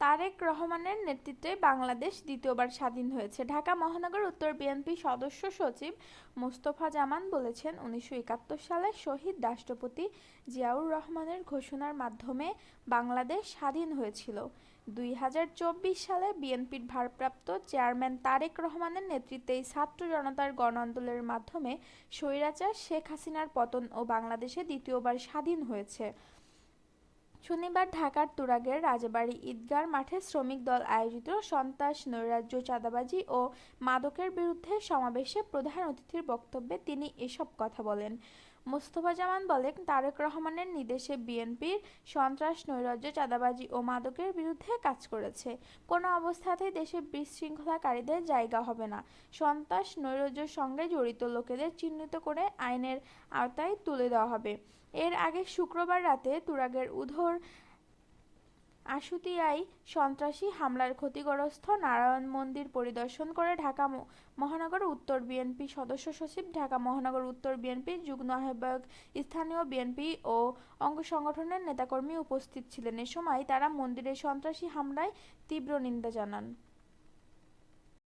তারেক রহমানের নেতৃত্বে বাংলাদেশ দ্বিতীয়বার স্বাধীন হয়েছে। ঢাকা মহানগর উত্তর বিএনপি সদস্য সচিব মোস্তফা জামান বলেছেন, উনিশশো একাত্তর সালে শহীদ রাষ্ট্রপতি জিয়াউর রহমানের ঘোষণার মাধ্যমে বাংলাদেশ স্বাধীন হয়েছিল। দুই হাজার চব্বিশ সালে বিএনপির ভারপ্রাপ্ত চেয়ারম্যান তারেক রহমানের নেতৃত্বে ছাত্র জনতার গণ আন্দোলনের মাধ্যমে স্বৈরাচার শেখ হাসিনার পতন ও বাংলাদেশে দ্বিতীয়বার স্বাধীন হয়েছে। শনিবার ঢাকার তুরাগের রাজবাড়ি ঈদগার মাঠে শ্রমিক দল আয়োজিত সন্ত্রাস, নৈরাজ্য, চাঁদাবাজি ও মাদকের বিরুদ্ধে সমাবেশে প্রধান অতিথির বক্তব্যে তিনি এসব কথা বলেন। মোস্তফা জামান বলেন, তারেক রহমানের নির্দেশে বিএনপির সন্ত্রাস, নৈরাজ্য, চাঁদাবাজি ও মাদকের বিরুদ্ধে কাজ করেছে। কোনো অবস্থাতেই দেশে বিশৃঙ্খলাকারীদের জায়গা হবে না। সন্ত্রাস, নৈরাজ্যের সঙ্গে জড়িত লোকেদের চিহ্নিত করে আইনের আওতায় তুলে দেওয়া হবে। এর আগে শুক্রবার রাতে তুরাগের উধর আশুতিয়ায় সন্ত্রাসী হামলার ক্ষতিগ্রস্ত নারায়ণ মন্দির পরিদর্শন করে ঢাকা মহানগর উত্তর বিএনপি সদস্য সচিব, ঢাকা মহানগর উত্তর বিএনপির যুগ্ম আহ্বায়ক, স্থানীয় বিএনপি ও অঙ্গ সংগঠনের নেতাকর্মী উপস্থিত ছিলেন। এ সময় তারা মন্দিরে সন্ত্রাসী হামলায় তীব্র নিন্দা জানান।